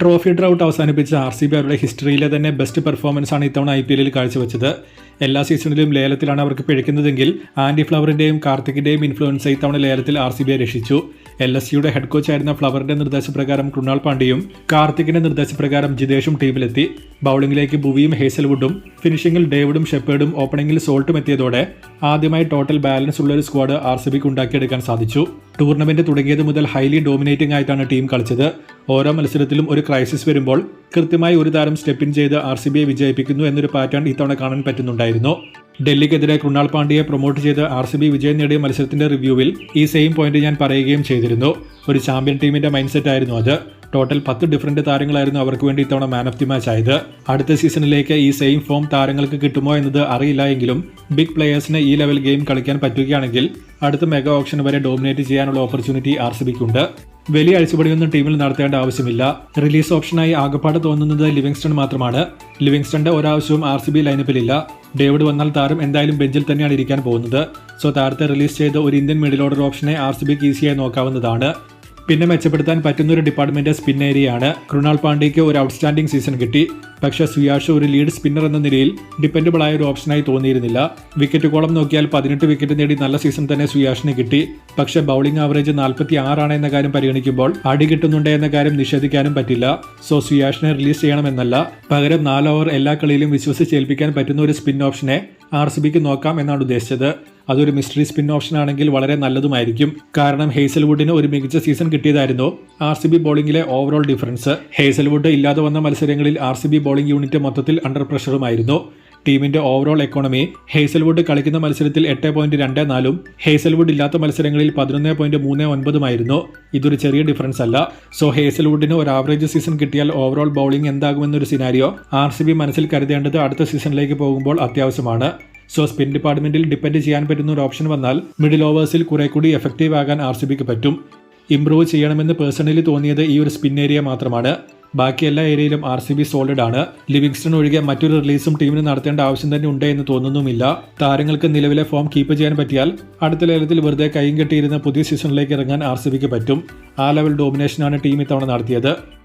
Trophy drought അവസാനിപ്പിച്ച R C B അവരുടെ ഹിസ്റ്ററിയിലെ തന്നെ ബെസ്റ്റ് പെർഫോമൻസ് ആണ് ഇത്തവണ ഐ പി എല്ലിൽ കാഴ്ചവെച്ചത്. എല്ലാ സീസണിലും ലേലത്തിലാണ് അവർക്ക് പിഴയ്ക്കുന്നതെങ്കിൽ ആൻഡി ഫ്ലവറിന്റെയും കാർത്തിക്കിന്റെയും ഇൻഫ്ലുവൻസ് ഇത്തവണ ലേലത്തിൽ ആർ സി ബിയെ രക്ഷിച്ചു. എൽ എസ് സിയുടെ ഹെഡ് കോച്ചായിരുന്ന ഫ്ലവറിന്റെ നിർദ്ദേശപ്രകാരം കൃണാൾ പാണ്ഡ്യയും കാർത്തിക്കിന്റെ നിർദ്ദേശപ്രകാരം ജിതേഷും ടീമിലെത്തി. ബൌളിംഗിലേക്ക് ബുവിയും ഹേസൽവുഡും ഫിനിഷിംഗിൽ ഡേവിഡും ഷെപ്പേർഡും ഓപ്പണിംഗിൽ സോൾട്ടും എത്തിയതോടെ ആദ്യമായി ടോട്ടൽ ബാലൻസ് ഉള്ള ഒരു സ്ക്വാഡ് ആർ സി ബിക്ക് ഉണ്ടാക്കിയെടുക്കാൻ സാധിച്ചു. ടൂർണമെന്റ് തുടങ്ങിയത് മുതൽ ഹൈലി ഡോമിനേറ്റിംഗ് ആയിട്ടാണ് ടീം കളിച്ചത്. ഓരോ മത്സരത്തിലും ഒരു ക്രൈസിസ് വരുമ്പോൾ കൃത്യമായി ഒരു താരം സ്റ്റെപ്പിൻ ചെയ്ത് ആർ സി ബിയെ വിജയിപ്പിക്കുന്നു എന്നൊരു പാറ്റേൺ ഇത്തവണ കാണാൻ പറ്റുന്നുണ്ടായിരുന്നു. ഡൽഹിക്കെതിരെ കൃണാൾ പാണ്ഡ്യയെ പ്രൊമോട്ട് ചെയ്ത് ആർ സി ബി വിജയം നേടിയ മത്സരത്തിന്റെ റിവ്യൂവിൽ ഈ സെയിം പോയിന്റ് ഞാൻ പറയുകയും ചെയ്തിരുന്നു. ഒരു ചാമ്പ്യൻ ടീമിന്റെ മൈൻഡ് സെറ്റ് ആയിരുന്നു അത്. ടോട്ടൽ പത്ത് ഡിഫറന്റ് താരങ്ങളായിരുന്നു അവർക്ക് വേണ്ടി ഇത്തവണ മാൻ ഓഫ് ദി മാച്ച് ആയത്. അടുത്ത സീസണിലേക്ക് ഈ സെയിം ഫോം താരങ്ങൾക്ക് കിട്ടുമോ എന്നത് അറിയില്ല എങ്കിലും ബിഗ് പ്ലെയേഴ്സിന് ഈ ലെവൽ ഗെയിം കളിക്കാൻ പറ്റുകയാണെങ്കിൽ അടുത്ത മെഗാ ഓപ്ഷൻ വരെ ഡോമിനേറ്റ് ചെയ്യാനുള്ള ഓപ്പർച്യൂണിറ്റി ആർ സി ബിക്കുണ്ട് വലിയ അഴിച്ചുപടിയൊന്നും ടീമിൽ നടത്തേണ്ട ആവശ്യമില്ല. റിലീസ് ഓപ്ഷനായി ആകപ്പാട് തോന്നുന്നത് ലിവിങ്സ്റ്റൺ മാത്രമാണ്. ലിവിങ്സ്റ്റന്റെ ഒരാവശ്യവും ആർ സി ബി ലൈനപ്പിലില്ല ഡേവിഡ് വന്നാൽ താരം എന്തായാലും ബെഞ്ചിൽ തന്നെയാണ് ഇരിക്കാൻ പോകുന്നത്. സോ താരത്തെ റിലീസ് ചെയ്ത ഒരു ഇന്ത്യൻ മിഡിൽ ഓർഡർ ഓപ്ഷനെ ആർ സി ബിക്ക് ഈസിയായി നോക്കാവുന്നതാണ്. പിന്നെ മെച്ചപ്പെടുത്താൻ പറ്റുന്ന ഒരു ഡിപ്പാർട്ട്മെന്റ് സ്പിൻ ഏരിയയാണ് കൃണാൾ പാണ്ഡ്യയ്ക്ക് ഒരു ഔട്ട്സ്റ്റാൻഡിംഗ് സീസൺ കിട്ടി. പക്ഷേ സുയാഷ് ഒരു ലീഡ് സ്പിന്നർ എന്ന നിലയിൽ ഡിപ്പെൻഡബിൾ ആയ ഒരു ഓപ്ഷനായി തോന്നിയിരുന്നില്ല. വിക്കറ്റ് കോളം നോക്കിയാൽ പതിനെട്ട് വിക്കറ്റ് നേടി നല്ല സീസൺ തന്നെ സുയാഷിന് കിട്ടി. പക്ഷേ ബൗളിംഗ് ആവറേജ് നാൽപ്പത്തി ആറാണ് എന്ന കാര്യം പരിഗണിക്കുമ്പോൾ അടി കിട്ടുന്നുണ്ട് എന്ന കാര്യം നിഷേധിക്കാനും പറ്റില്ല. സോ സുയാഷിനെ റിലീസ് ചെയ്യണമെന്നല്ല. പകരം നാല് ഓവർ എല്ലാ കളിയിലും വിശ്വസിച്ച് ഏൽപ്പിക്കാൻ പറ്റുന്ന ഒരു സ്പിൻ ഓപ്ഷനെ ആർ സി ബിക്ക് നോക്കാം എന്നാണ് ഉദ്ദേശിച്ചത്. അതൊരു മിസ്റ്ററി സ്പിൻ ഓപ്ഷൻ ആണെങ്കിൽ വളരെ നല്ലതുമായിരിക്കും. കാരണം ഹേസൽവുഡിന് ഒരു മികച്ച സീസൺ കിട്ടിയതായിരുന്നു ആർ സി ബി ബോളിംഗിലെ ഓവറോൾ ഡിഫറൻസ് ഹേസൽവുഡ് ഇല്ലാതെ വന്ന മത്സരങ്ങളിൽ R C B bowling unit മൊത്തത്തിൽ അണ്ടർ പ്രഷറുമായിരുന്നു ടീമിന്റെ ഓവറോൾ എക്കോണമി ഹേസൽവുഡ് കളിക്കുന്ന മത്സരത്തിൽ എട്ട് പോയിന്റ് രണ്ട് നാലും ഹേസൽവുഡ് ഇല്ലാത്ത മത്സരങ്ങളിൽ പതിനൊന്ന് പോയിന്റ് മൂന്ന് ഒൻപതുമായിരുന്നു ഇതൊരു ചെറിയ ഡിഫറൻസ് അല്ല. സോ ഹേസൽവുഡിന് ഒരു ആവറേജ് സീസൺ കിട്ടിയാൽ ഓവറോൾ ബൗളിംഗ് എന്താകുമെന്നൊരു സിനാരിയോ ആർ സി ബി മനസ്സിൽ കരുതേണ്ടത് അടുത്ത സീസണിലേക്ക് പോകുമ്പോൾ അത്യാവശ്യമാണ്. സോ സ്പിൻ ഡിപ്പാർട്ട്മെന്റിൽ ഡിപ്പെൻഡ് ചെയ്യാൻ പറ്റുന്ന ഒരു ഓപ്ഷൻ വന്നാൽ മിഡിൽ ഓവേഴ്സിൽ കുറെ കൂടി എഫക്റ്റീവ് ആകാൻ ആർ സി ബിക്ക് പറ്റും. ഇംപ്രൂവ് ചെയ്യണമെന്ന് പേഴ്സണലി തോന്നിയത് ഈ ഒരു സ്പിൻ ഏരിയ മാത്രമാണ്. ബാക്കി എല്ലാ ഏരിയയിലും ആർ സി ബി സോളിഡ് ആണ്. ലിവിങ്സ്റ്റൺ ഒഴികെ മറ്റൊരു റിലീസും ടീമിന് നടത്തേണ്ട ആവശ്യം തന്നെ ഉണ്ട് എന്ന് തോന്നുന്നുമില്ല. താരങ്ങൾക്ക് നിലവിലെ ഫോം കീപ്പ് ചെയ്യാൻ പറ്റിയാൽ അടുത്ത ലേലത്തിൽ വെറുതെ കൈയും കെട്ടിയിരുന്ന പുതിയ സീസണിലേക്ക് ഇറങ്ങാൻ ആർ സി ബിക്ക് പറ്റും. ആ ലെവൽ ഡോമിനേഷനാണ് ടീം ഇത്തവണ നടത്തിയത്.